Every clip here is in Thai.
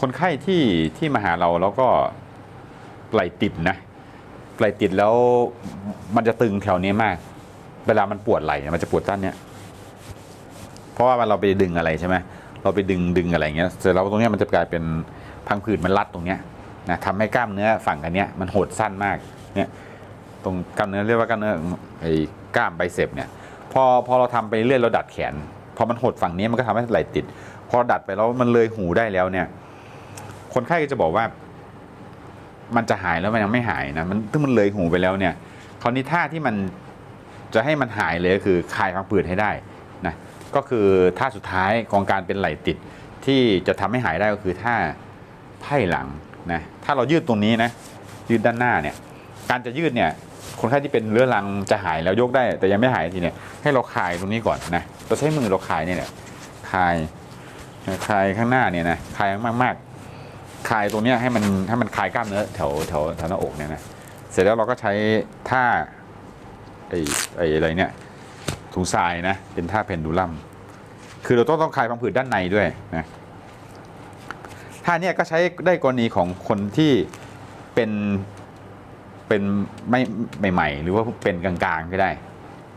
คนไข้ที่ที่มาหาเราแล้วก็ไหลติดนะไหลติดแล้วมันจะตึงแถวนี้มาก เวลามันปวดไหล่มันจะปวดด้านเนี้ยเพราะว่าเราไปดึงอะไรใช่ไหมเราไปดึงดึงอะไรเงี้ยเสร็จแล้วตรงเนี้ยมันจะกลายเป็นพังผืดมันรัดตรงเนี้ยนะทำให้กล้ามเนื้อฝั่งกันเนี้ยมันหดสั้นมากเนี่ยตรงกล้ามเนื้อเรียกว่ากล้ามเนื้อไอ้กล้ามไบเซปเนี่ยพอพอเราทำไปเรื่อยเราดัดแขน พอมันหดฝั่งนี้มันก็ทำให้ไหล่ติด พอดัดไปแล้วมันเลยหูได้แล้วเนี่ย คนไข้ก็จะบอกว่า มันจะหายแล้วมันยังไม่หายนะมันถ้ามันเลยหูไปแล้วเนี่ยคราวนี้ท่าที่มันจะให้มันหายเลยก็คือคลายพังผืดให้ได้นะก็คือท่าสุดท้ายของการเป็นไหลติดที่จะทำให้หายได้ก็คือท่าไพ่หลังนะถ้าเรายืดตรงนี้นะยืดด้านหน้าเนี่ยการจะยืดเนี่ยคนไข้ที่เป็นเรื้อรังจะหายแล้วยกได้ แต่ยังไม่หายทีเนี่ยให้เราคลายตรงนี้ก่อนนะเราใช้มือเราคลายเนี่ยคลายคลายข้างหน้าเนี่ยนะคลายมากๆ คลายตรงเนี้ยให้มันให้มันคลายกล้ามเนื้อแถวแถวแถวหน้าอกเนี่ยนะเสร็จแล้วเราก็ใช้ท่าไอ้ไอ้อะไรเนี่ยถุงทรายนะเป็นท่าเพนดูลัม คือเราต้องต้องคลายพังผืดด้านในด้วยนะท่าเนี้ยก็ใช้ได้กรณีของคนที่เป็นเป็นไม่ใหม่ ๆ หรือว่าเป็นกลางๆก็ได้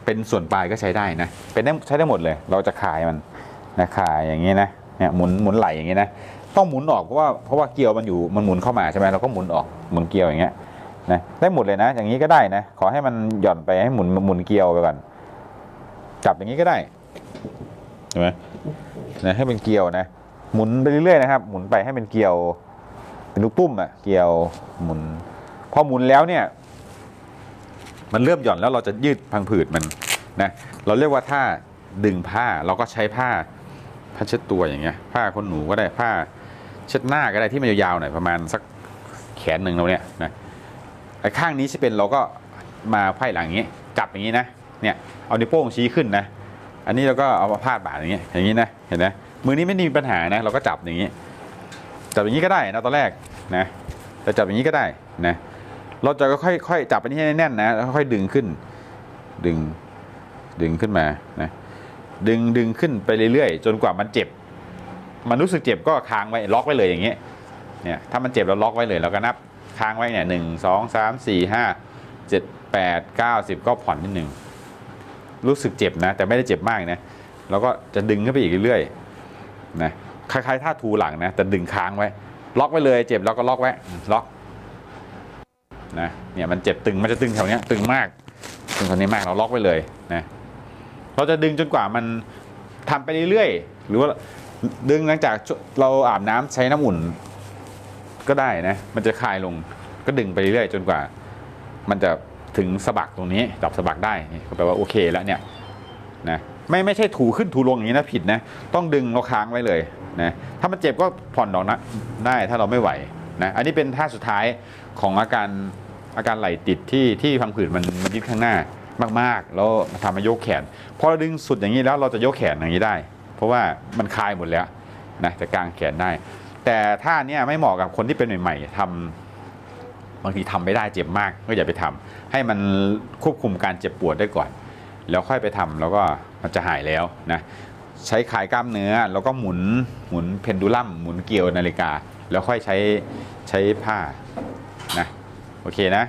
เป็นส่วนปลายก็ใช้ได้นะเป็นได้ใช้ได้หมดเลย เราจะคลายมันนะคลายอย่างนี้นะ เนี่ยหมุนหมุนไหลอย่างนี้นะต้องหมุนออกเพราะว่าเพราะว่าเกลียวมันอยู่มันหมุนเข้ามาใช่ไหมเราก็หมุนออกหมุนเกลียวอย่างเงี้ยนะได้หมดเลยนะ อย่างนี้ก็ได้นะขอให้มันหย่อนไปให้หมุนหมุนเกลียวไปก่อนจับอย่างนี้ก็ได้เห็นไหมนะให้เป็นเกลียวนะ หมุนไปเรื่อยๆนะครับ หมุนไปให้เป็นเกลียว เป็นลูกตุ้มอะเกลียวหมุนพอหมุนแล้วเนี่ย มันเริ่มหย่อนแล้วเราจะยืดพังผืดมันนะเราเรียกว่าถ้าดึงผ้าเราก็ใช้ผ้า ผ้าเช็ดตัวอย่างเงี้ยผ้าคนหนูก็ได้ผ้าเช็ดหน้าก็ได้ที่มันยาวๆหน่อยประมาณสักแขนหนึ่งเราเนี่ยนะไอ้ข้างนี้จะเป็นเราก็มาไพ่หลังอย่างงี้จับอย่างงี้นะเนี่ยเอานิ้วโป้งชี้ขึ้นนะอันนี้เราก็เอามาพาดบ่าอย่างงี้อย่างงี้นะเห็นไหมมือนี้ไม่มีปัญหานะเราก็จับอย่างงี้จับอย่างนี้ก็ได้นะตอนแรกนะแต่จับอย่างนี้ก็ได้นะเราจะค่อยค่อยจับอันนี้ให้แน่นนะแล้วค่อยดึงขึ้น ดึงดึงขึ้นมานะ ดึงดึงขึ้นไปเรื่อยๆ จนกว่ามันเจ็บ มันรู้สึกเจ็บก็ค้างไว้ล็อกไว้เลยอย่างเงี้ยเนี่ยถ้ามันเจ็บเราล็อกไว้เลยเราก็นับค้างไว้เนี่ยหนึ่งสองสามสี่ห้าเจ็ดแปดเก้าสิบก็ผ่อนนิดหนึ่งรู้สึกเจ็บนะ แต่ไม่ได้เจ็บมากนะเราก็จะดึงขึ้นไปอีกเรื่อยๆนะคล้ายๆท่าทูหลังนะแต่ดึงค้างไว้ ล็อกไว้เลยเจ็บแล้วก็ล็อกไว้ล็อกนะเนี่ยมันเจ็บตึงมันจะตึงแถวเนี้ยตึงมากตึงแถวนี้มากเราล็อกไว้เลยนะ เราจะดึงจนกว่ามันทำไปเรื่อยๆ หรือว่าดึงหลังจากเราอาบน้ำใช้น้ำอุ่น ก็ได้นะ มันจะคลายลงก็ดึงไปเรื่อยๆ จนกว่า มันจะถึงสะบักตรงนี้จับสะบักได้นี่ก็แปลว่าโอเคแล้วเนี่ยนะไม่ไม่ใช่ถูขึ้นถูลงอย่างนี้นะผิดนะ ต้องดึงเราค้างไว้เลยนะถ้ามันเจ็บก็ผ่อนดอกนะได้ถ้าเราไม่ไหวนะอันนี้เป็นท่าสุดท้ายของอาการอาการไหลติดที่ที่พังผืดมันมันยึดข้างหน้า มากๆ แล้วมันทำให้ยกแขนพอเราดึงสุดอย่างนี้แล้วเราจะยกแขนอย่างนี้ได้ เพราะว่ามันคลายหมดแล้วนะจะกางแขนได้ แต่ท่าเนี้ยไม่เหมาะกับคนที่เป็นใหม่ๆทำบางทีทำไม่ได้เจ็บมากก็อย่าไปทำให้มันควบคุมการเจ็บปวดได้ก่อน แล้วค่อยไปทำแล้วก็มันจะหายแล้วนะใช้คลายกล้ามเนื้อแล้วก็หมุนหมุนเพนดูลัมหมุนเกลียวนาฬิกา แล้วค่อยใช้ใช้ผ้านะโอเคนะ